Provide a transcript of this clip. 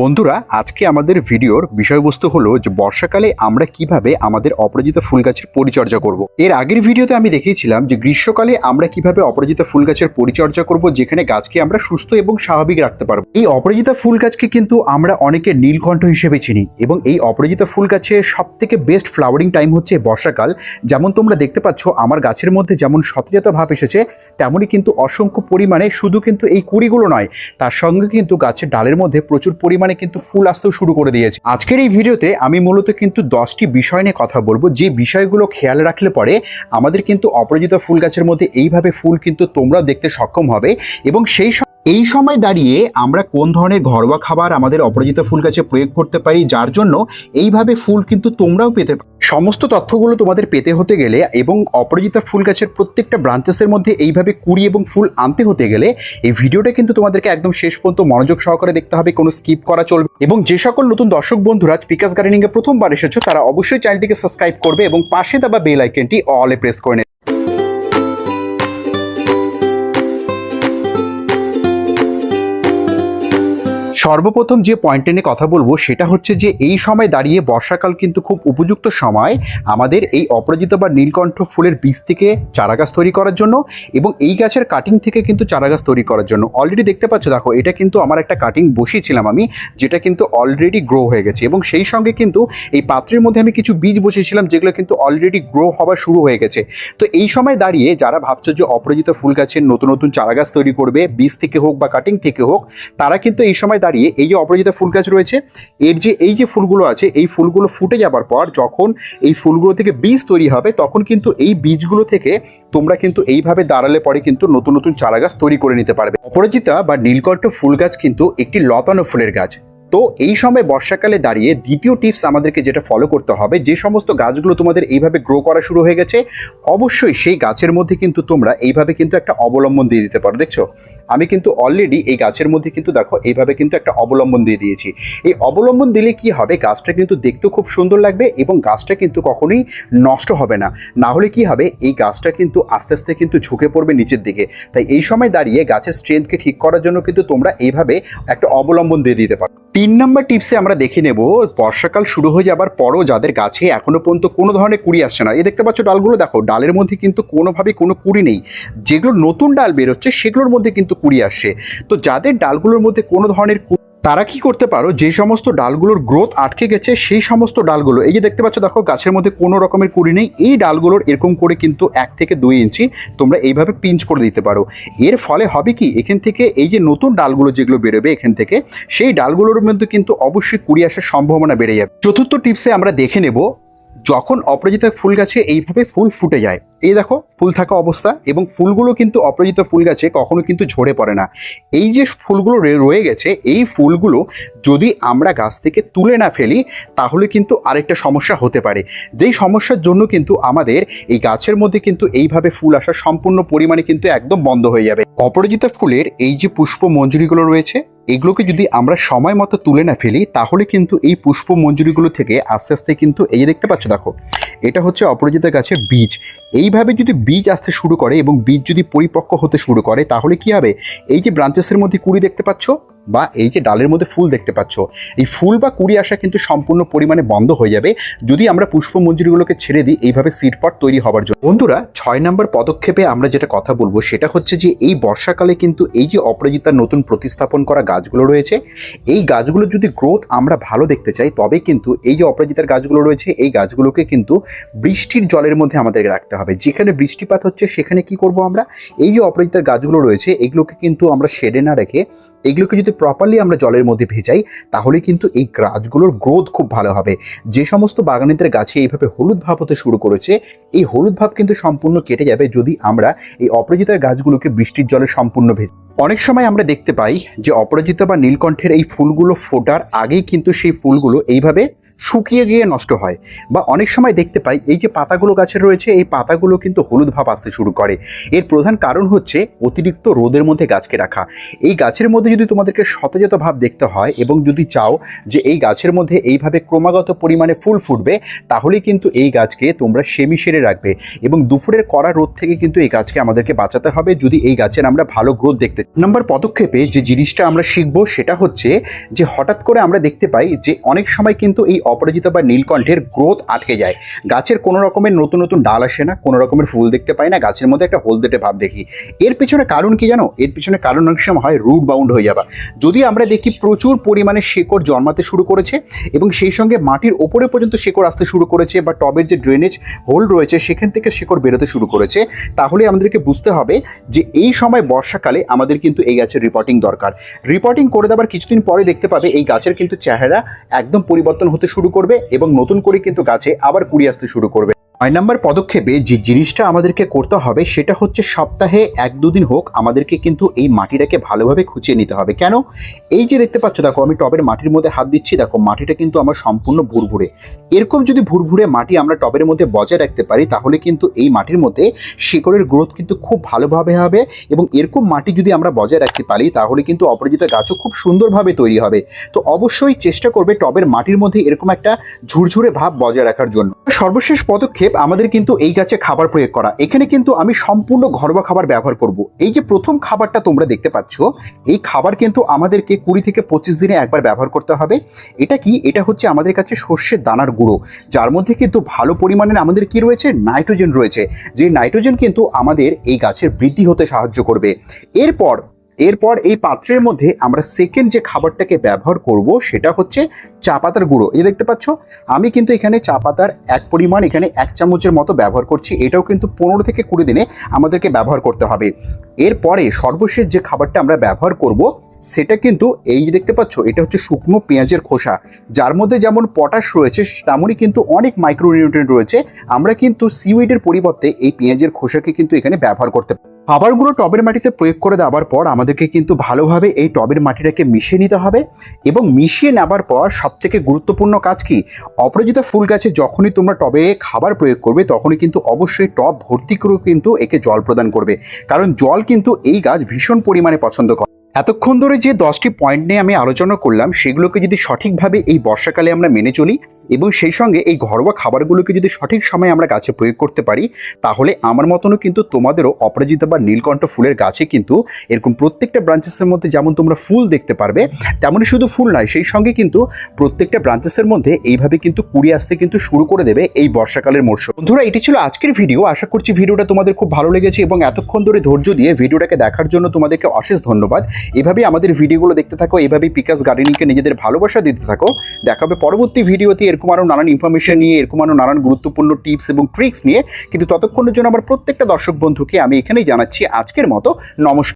বন্ধুরা, আজকে আমাদের ভিডিওর বিষয়বস্তু হলো যে বর্ষাকালে আমরা কীভাবে আমাদের অপরাজিতা ফুল গাছের পরিচর্যা করব। এর আগের ভিডিওতে আমি দেখিয়েছিলাম যে গ্রীষ্মকালে আমরা কীভাবে অপরাজিতা ফুল গাছের পরিচর্যা করব, যেখানে গাছকে আমরা সুস্থ এবং স্বাভাবিক রাখতে পারব। এই অপরাজিতা ফুল গাছকে কিন্তু আমরা অনেকে নীলকণ্ঠ হিসেবে চিনি এবং এই অপরাজিতা ফুল গাছের সব থেকে বেস্ট ফ্লাওয়ারিং টাইম হচ্ছে বর্ষাকাল। যেমন তোমরা দেখতে পাচ্ছ, আমার গাছের মধ্যে যেমন সতেজতা ভাব এসেছে, তেমনই কিন্তু অসংখ্য পরিমাণে শুধু কিন্তু এই কুড়িগুলো নয়, তার সঙ্গে কিন্তু গাছের ডালের মধ্যে প্রচুর পরিমাণে কিন্তু ফুল আসতেও শুরু করে দিয়েছে। আজকের এই ভিডিওতে আমি মূলত কিন্তু দশটি বিষয় নিয়ে কথা বলব। যে বিষয়গুলো খেয়াল রাখলে পরে আমাদের কিন্তু অপরাজিতা ফুল গাছের মধ্যে এইভাবে ফুল কিন্তু তোমরা দেখতে সক্ষম হবে এবং সেই স- এই সময় দাঁড়িয়ে আমরা কোন ধরনের ঘরোয়া খাবার আমাদের অপরাজিতা ফুল গাছে প্রয়োগ করতে পারি, যার জন্য এইভাবে ফুল কিন্তু তোমরাও পেতে সমস্ত তথ্যগুলো তোমাদের পেতে হতে গেলে এবং অপরাজিতা ফুল গাছের প্রত্যেকটা ব্রাঞ্চেসের মধ্যে এইভাবে কুড়ি এবং ফুল আনতে হতে গেলে এই ভিডিওটা কিন্তু তোমাদেরকে একদম শেষ পর্যন্ত মনোযোগ সহকারে দেখতে হবে, কোনো স্কিপ করা চলবে এবং যে সকল নতুন দর্শক বন্ধুরা পিকাস গার্ডেনিংয়ে প্রথমবার এসেছ, তারা অবশ্যই চ্যানেলটিকে সাবস্ক্রাইব করবে এবং পাশে দেওয়া বেল আইকনটি অলে প্রেস করে সর্বপ্রথম যে পয়েন্টে নিয়ে কথা বলব সেটা হচ্ছে যে এই সময় দাঁড়িয়ে বর্ষাকাল কিন্তু খুব উপযুক্ত সময় আমাদের এই অপরাজিত বা নীলকণ্ঠ ফুলের বীজ থেকে চারা গাছ তৈরি করার জন্য এবং এই গাছের কাটিং থেকে কিন্তু চারা গাছ তৈরি করার জন্য। অলরেডি দেখতে পাচ্ছ, দেখো, এটা কিন্তু আমার একটা কাটিং বসিয়েছিলাম আমি, যেটা কিন্তু অলরেডি গ্রো হয়ে গেছে এবং সেই সঙ্গে কিন্তু এই পাত্রের মধ্যে আমি কিছু বীজ বসিয়েছিলাম যেগুলো কিন্তু অলরেডি গ্রো হওয়া শুরু হয়ে গেছে। তো এই সময় দাঁড়িয়ে যারা ভাবছ যে অপরাজিত ফুল গাছের নতুন নতুন চারা গাছ তৈরি করবে, বীজ থেকে হোক বা কাটিং থেকে হোক, তারা কিন্তু এই সময় দাঁড়িয়ে এই যে অপরাজিতা ফুল গাছ রয়েছে, এর যে এই যে ফুলগুলো আছে, এই ফুলগুলো ফুটে যাবার পর যখন এই ফুলগুলো থেকে বীজ তৈরি হবে, তখন কিন্তু এই বীজগুলো থেকে তোমরা কিন্তু এইভাবে দাঁড়ালে পরে কিন্তু নতুন নতুন চারা গাছ তৈরি করে নিতে পারবে। অপরাজিতা বা নীলকণ্ঠ ফুল গাছ কিন্তু একটি লতানো ফুলের গাছ। তো এই সময় বর্ষাকালে দাঁড়িয়ে দ্বিতীয় টিপস আমাদেরকে যেটা ফলো করতে হবে, যে সমস্ত গাছগুলো তোমাদের এইভাবে গ্রো করা শুরু হয়ে গেছে, অবশ্যই সেই গাছের মধ্যে কিন্তু তোমরা এইভাবে কিন্তু একটা অবলম্বন দিয়ে দিতে পারো। দেখছ? আমি কিন্তু অলরেডি এই গাছের মধ্যে কিন্তু দেখো, এইভাবে কিন্তু একটা অবলম্বন দিয়ে দিয়েছি। এই অবলম্বন দিলে কি হবে? গাছটা কিন্তু দেখতেও খুব সুন্দর লাগবে এবং গাছটা কিন্তু কখনোই নষ্ট হবে না। না হলে কি হবে? এই গাছটা কিন্তু আস্তে আস্তে কিন্তু ঝুঁকে পড়বে নিচের দিকে। তাই এই সময় দাঁড়িয়ে গাছের স্ট্রেংথকে ঠিক করার জন্য কিন্তু তোমরা এইভাবে একটা অবলম্বন দিয়ে দিতে পারো। তিন নম্বর টিপসে আমরা দেখে নেব, বর্ষাকাল শুরু হয়ে যাবার পরও যাদের গাছে এখনও পর্যন্ত কোনো ধরনের কুড়ি আসছে না, এই দেখতে পাচ্ছ ডালগুলো দেখো, ডালের মধ্যে কিন্তু কোনোভাবে কোনো কুড়ি নেই। যেগুলো নতুন ডাল বেরোচ্ছে, সেগুলোর মধ্যে কিন্তু কুড়ি আসছে তো যাদের ডালগুলোর মধ্যে কোনো ধরনের তারা কি করতে পারো? যে সমস্ত ডালগুলোর গ্রোথ আটকে গেছে, সেই সমস্ত ডালগুলো এই যে দেখতে পাচ্ছ, দেখো, গাছের মধ্যে কোনো রকমের কুড়ি নেই। এই ডালগুলোর এরকম করে কিন্তু এক থেকে দুই ইঞ্চি তোমরা এইভাবে পিঞ্চ করে দিতে পারো। এর ফলে হবে কি? এখান থেকে এই যে নতুন ডালগুলো যেগুলো বেরোবে এখান থেকে, সেই ডালগুলোর মধ্যে কিন্তু অবশ্যই কুড়ি আসার সম্ভাবনা বেড়ে যাবে। চতুর্থ টিপসে আমরা দেখে নেব যখন অপরাজিতা ফুল গাছে এইভাবে ফুল ফুটে যায়, এই দেখো ফুল থাকা অবস্থা এবং ফুলগুলো কিন্তু অপরাজিতা ফুল গাছে কখনো কিন্তু ঝরে পড়ে না। এই যে ফুলগুলো রয়ে গেছে, এই ফুলগুলো যদি আমরা গাছ থেকে তুলে না ফেলি, তাহলে কিন্তু আরেকটা সমস্যা হতে পারে। যেই সমস্যার জন্য কিন্তু আমাদের এই গাছের মধ্যে কিন্তু এইভাবে ফুল আসা সম্পূর্ণ পরিমাণে কিন্তু একদম বন্ধ হয়ে যাবে। অপরাজিতা ফুলের এই যে পুষ্প মঞ্জুরিগুলো রয়েছে এগুলোকে যদি আমরা সময় মতো তুলে না ফেলি, তাহলে কিন্তু এই পুষ্প মঞ্জুরিগুলো থেকে আস্তে আস্তে কিন্তু এই যে দেখতে পাচ্ছ দেখো, এটা হচ্ছে অপরাজিত গাছের বীজ। এইভাবে যদি বীজ আসতে শুরু করে এবং বীজ যদি পরিপক্ক হতে শুরু করে, তাহলে কি হবে? এই যে ব্রাঞ্চেসের মধ্যে কুড়ি দেখতে পাচ্ছ বা এই যে ডালের মধ্যে ফুল দেখতে পাচ্ছ, এই ফুল বা কুড়ি আসা কিন্তু সম্পূর্ণ পরিমাণে বন্ধ হয়ে যাবে। যদি আমরা পুষ্প মঞ্জুরিগুলোকে ছেড়ে দিই, এইভাবে সিটপট তৈরি হবার জন্য। বন্ধুরা, ছয় নম্বর পদক্ষেপে আমরা যেটা কথা বলব, সেটা হচ্ছে যে এই বর্ষাকালে কিন্তু এই যে অপরাজিতার নতুন প্রতিস্থাপন করা গাছগুলো রয়েছে, এই গাছগুলোর যদি গ্রোথ আমরা ভালো দেখতে চাই, তবে কিন্তু এই যে অপরাজিতার গাছগুলো রয়েছে, এই গাছগুলোকে কিন্তু বৃষ্টির জলের মধ্যে আমাদের রাখতে হবে। যেখানে বৃষ্টিপাত হচ্ছে, সেখানে কি করব আমরা? এই যে অপরাজিতার গাছগুলো রয়েছে, এগুলোকে কিন্তু আমরা শেডে না রেখে, এগুলোকে যদি প্রপারলি আমরা জলের মধ্যে ভেজাই তাহলে কিন্তু এই গাছগুলোর গ্রোথ খুব ভালো হবে। যে সমস্ত বাগানিদের গাছে এইভাবে হলুদ ভাব হতে শুরু করেছে, এই হলুদ ভাব কিন্তু সম্পূর্ণ কেটে যাবে যদি আমরা এই অপরাজিতার গাছগুলোকে বৃষ্টির জলে সম্পূর্ণ ভেজি অনেক সময় আমরা দেখতে পাই যে অপরাজিতা বা নীলকণ্ঠের এই ফুলগুলো ফোটার আগেই কিন্তু সেই ফুলগুলো এইভাবে শুকিয়ে গিয়ে নষ্ট হয় বা অনেক সময় দেখতে পাই এই যে পাতাগুলো গাছের রয়েছে, এই পাতাগুলো কিন্তু হলুদ ভাব আসতে শুরু করে। এর প্রধান কারণ হচ্ছে অতিরিক্ত রোদের মধ্যে গাছকে রাখা। এই গাছের মধ্যে যদি তোমাদেরকে সতেজতা ভাব দেখতে হয় এবং যদি চাও যে এই গাছের মধ্যে এইভাবে ক্রমাগত পরিমাণে ফুল ফুটবে, তাহলেই কিন্তু এই গাছকে তোমরা সেমি সেরে রাখবে এবং দুপুরের কড়া রোদ থেকে কিন্তু এই গাছকে আমাদেরকে বাঁচাতে হবে যদি এই গাছের আমরা ভালো গ্রোথ দেখতে নাম্বার পদক্ষেপে যে জিনিসটা আমরা শিখব সেটা হচ্ছে যে হঠাৎ করে আমরা দেখতে পাই যে অনেক সময় কিন্তু এই অপরাজিতা বা নীলকণ্ঠের গ্রোথ আটকে যায়। গাছের কোনো রকমের নতুন নতুন ডাল আসে না, কোনো রকমের ফুল দেখতে পাই না, গাছের মধ্যে একটা হলদেটে ভাব দেখি। এর পেছনে কারণ কি জানো? এর পেছনে কারণ অনেক সময় হয় রুট বাউন্ড হয়ে যাবা যদি আমরা দেখি প্রচুর পরিমাণে শেকড় জন্মাতে শুরু করেছে এবং সেই সঙ্গে মাটির ওপরে পর্যন্ত শেকড় আসতে শুরু করেছে বা টবের যে ড্রেনেজ হোল রয়েছে, সেখান থেকে শেকড় বেরোতে শুরু করেছে, তাহলে আমাদেরকে বুঝতে হবে যে এই সময় বর্ষাকালে আমাদের কিন্তু এই গাছের রিপোর্টিং দরকার। রিপোর্টিং করে দেওয়ার কিছুদিন পরে দেখতে পাবে এই গাছের কিন্তু চেহারা একদম পরিবর্তন হতে শুরু করবে এবং নতুন করে কিন্তু গাছে আবার কুড়ি আসতে শুরু করবে। নয় নম্বর পদক্ষেপে যে জিনিসটা আমাদেরকে করতে হবে সেটা হচ্ছে সপ্তাহে এক দুদিন হোক আমাদেরকে কিন্তু এই মাটিটাকে ভালোভাবে খুঁচিয়ে নিতে হবে। কেন? এই যে দেখতে পাচ্ছ, দেখো আমি টবের মাটির মধ্যে হাত দিচ্ছি, দেখো মাটিটা কিন্তু আমার সম্পূর্ণ ভুরভুরে। এরকম যদি ভুরভুরে মাটি আমরা টবের মধ্যে বজায় রাখতে পারি, তাহলে কিন্তু এই মাটির মধ্যে শিকড়ের গ্রোথ কিন্তু খুব ভালোভাবে হবে এবং এরকম মাটি যদি আমরা বজায় রাখতে পারি, তাহলে কিন্তু অপরাজিতা গাছও খুব সুন্দরভাবে তৈরি হবে। তো অবশ্যই চেষ্টা করবে টবের মাটির মধ্যে এরকম একটা ঝুরঝুরে ভাব বজায় রাখার জন্য। সর্বশেষ পদক্ষেপ আমাদের কিন্তু এই গাছে খাবার প্রয়োগ করা। এখানে কিন্তু আমি সম্পূর্ণ ঘরোয়া খাবার ব্যবহার করব। এই যে প্রথম খাবারটা তোমরা দেখতে পাচ্ছ, এই খাবার কিন্তু আমাদেরকে কুড়ি থেকে পঁচিশ দিনে একবার ব্যবহার করতে হবে। এটা কি? এটা হচ্ছে আমাদের কাছে সর্ষের দানার গুঁড়ো। যার মধ্যে কিন্তু ভালো পরিমাণের আমাদের কি রয়েছে? নাইট্রোজেন রয়েছে। যে নাইট্রোজেন কিন্তু আমাদের এই গাছের বৃদ্ধি হতে সাহায্য করবে। এরপর এরপর এই পাত্রের মধ্যে আমরা সেকেন্ড যে খাবারটাকে ব্যবহার করব, সেটা হচ্ছে চা পাতার গুঁড়ো। এই দেখতে পাচ্ছ? আমি কিন্তু এখানে চা পাতার এক পরিমাণ, এখানে এক চামচের মতো ব্যবহার করছি। এটাও কিন্তু পনেরো থেকে কুড়ি দিনে আমাদেরকে ব্যবহার করতে হবে। এরপরে সর্বশেষ যে খাবারটা আমরা ব্যবহার করব, সেটা কিন্তু এই যে দেখতে পাচ্ছ, এটা হচ্ছে শুকনো পেঁয়াজের খোসা। যার মধ্যে যেমন পটাশ রয়েছে, তেমনই কিন্তু অনেক মাইক্রোনিউট্রিয়েন্ট রয়েছে। আমরা কিন্তু সিউইডের পরিবর্তে এই পেঁয়াজের খোসাকে কিন্তু এখানে ব্যবহার করতে পারি খাবারগুলো টবের মাটিতে প্রয়োগ করে দেওয়ার পর আমাদেরকে কিন্তু ভালোভাবে এই টবের মাটিটাকে মিশিয়ে নিতে হবে এবং মিশিয়ে নেবার পর সবথেকে গুরুত্বপূর্ণ কাজ কি? অপরাজিতা ফুল গাছে যখনই তোমরা টবে খাবার প্রয়োগ করবে, তখনই কিন্তু অবশ্যই টব ভর্তি করে কিন্তু একে জল প্রদান করবে। কারণ জল কিন্তু এই গাছ ভীষণ পরিমাণে পছন্দ করে। এতক্ষণ ধরে যে দশটি পয়েন্ট নিয়ে আমি আলোচনা করলাম, সেগুলোকে যদি সঠিকভাবে এই বর্ষাকালে আমরা মেনে চলি এবং সেই সঙ্গে এই ঘরোয়া খাবারগুলোকে যদি সঠিক সময়ে আমরা গাছে প্রয়োগ করতে পারি, তাহলে আমার মতনও কিন্তু তোমাদেরও অপরাজিতা বা নীলকণ্ঠ ফুলের গাছে কিন্তু এরকম প্রত্যেকটা ব্রাঞ্চেসের মধ্যে যেমন তোমরা ফুল দেখতে পারবে, তেমনই শুধু ফুল নয়, সেই সঙ্গে কিন্তু প্রত্যেকটা ব্রাঞ্চেসের মধ্যে এইভাবে কিন্তু কুড়ি আসতে কিন্তু শুরু করে দেবে এই বর্ষাকালের মরশুম। বন্ধুরা, এটি ছিল আজকের ভিডিও আশা করছি ভিডিওটা তোমাদের খুব ভালো লেগেছে এবং এতক্ষণ ধরে ধৈর্য দিয়ে ভিডিওটাকে দেখার জন্য তোমাদেরকে অশেষ ধন্যবাদ। এভাবেই আমাদের ভিডিওগুলো দেখতে থাকো, এভাবেই পিকাস গার্ডেনিংকে নিজেদের ভালোবাসা দিতে থাকো। দেখা হবে পরবর্তী ভিডিওতে এরকম আরও নানান ইনফরমেশন নিয়ে, এরকম আরও নানান গুরুত্বপূর্ণ টিপস এবং ট্রিক্স নিয়ে। কিন্তু ততক্ষণের জন্য আমার প্রত্যেকটা দর্শক বন্ধুকে আমি এখানেই জানাচ্ছি আজকের মতো। নমস্কার।